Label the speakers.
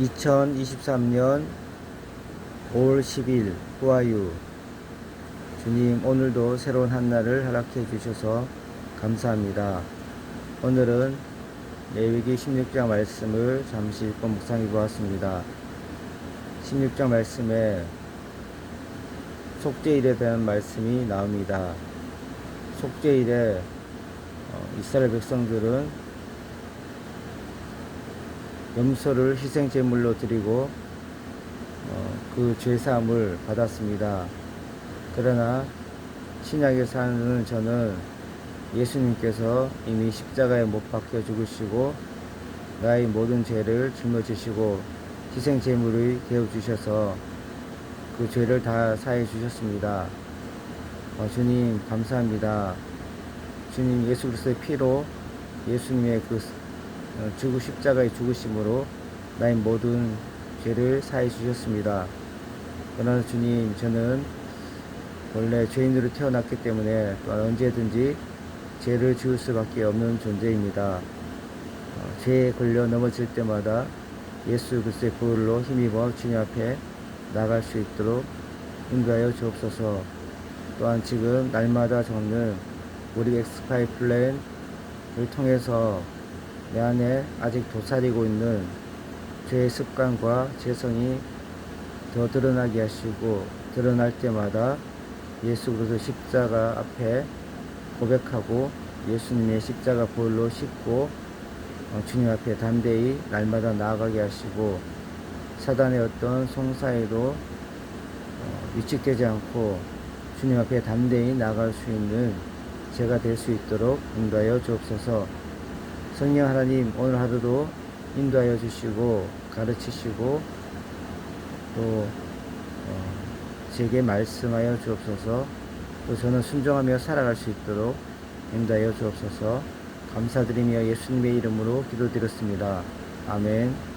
Speaker 1: 2023년 5월 10일 후아유 주님 오늘도 새로운 한 날을 허락해 주셔서 감사합니다. 오늘은 레위기 16장 말씀을 잠시 읽고 묵상해 보았습니다. 16장 말씀에 속죄일에 대한 말씀이 나옵니다. 속죄일에 어, 이스라엘 백성들은 염소를 희생 제물로 드리고 어, 그 죄사함을 받았습니다. 그러나 신약에 사는 저는 예수님께서 이미 십자가에 못 박혀 죽으시고 나의 모든 죄를 짊어지시고 희생 제물을 되어 주셔서 그 죄를 다 사해 주셨습니다. 어, 주님 감사합니다. 주님 예수 그리스도의 피로 예수님의 그 어, 죽으 십자가의 죽으심으로 나의 모든 죄를 사해 주셨습니다. 그러나 주님 저는 원래 죄인으로 태어났기 때문에 또한 언제든지 죄를 지을 수밖에 없는 존재입니다. 어, 죄에 걸려 넘어질 때마다 예수 그리스도의 보혈로 힘입어 주님 앞에 나갈 수 있도록 인도하여 주옵소서. 또한 지금 날마다 적는 우리 엑스파이 플랜을 통해서 내 안에 아직 도사리고 있는 죄의 습관과 죄성이 더 드러나게 하시고 드러날 때마다 예수 그리스도 십자가 앞에 고백하고 예수님의 십자가 볼로 씻고 어, 주님 앞에 담대히 날마다 나아가게 하시고 사단의 어떤 송사에도 어, 위축되지 않고 주님 앞에 담대히 나아갈 수 있는 제가 될 수 있도록 인도하여 주옵소서. 성령 하나님 오늘 하루도 인도하여 주시고 가르치시고 또 어, 제게 말씀하여 주옵소서. 또 저는 순종하며 살아갈 수 있도록 인도하여 주옵소서. 감사드리며 예수님의 이름으로 기도드렸습니다. 아멘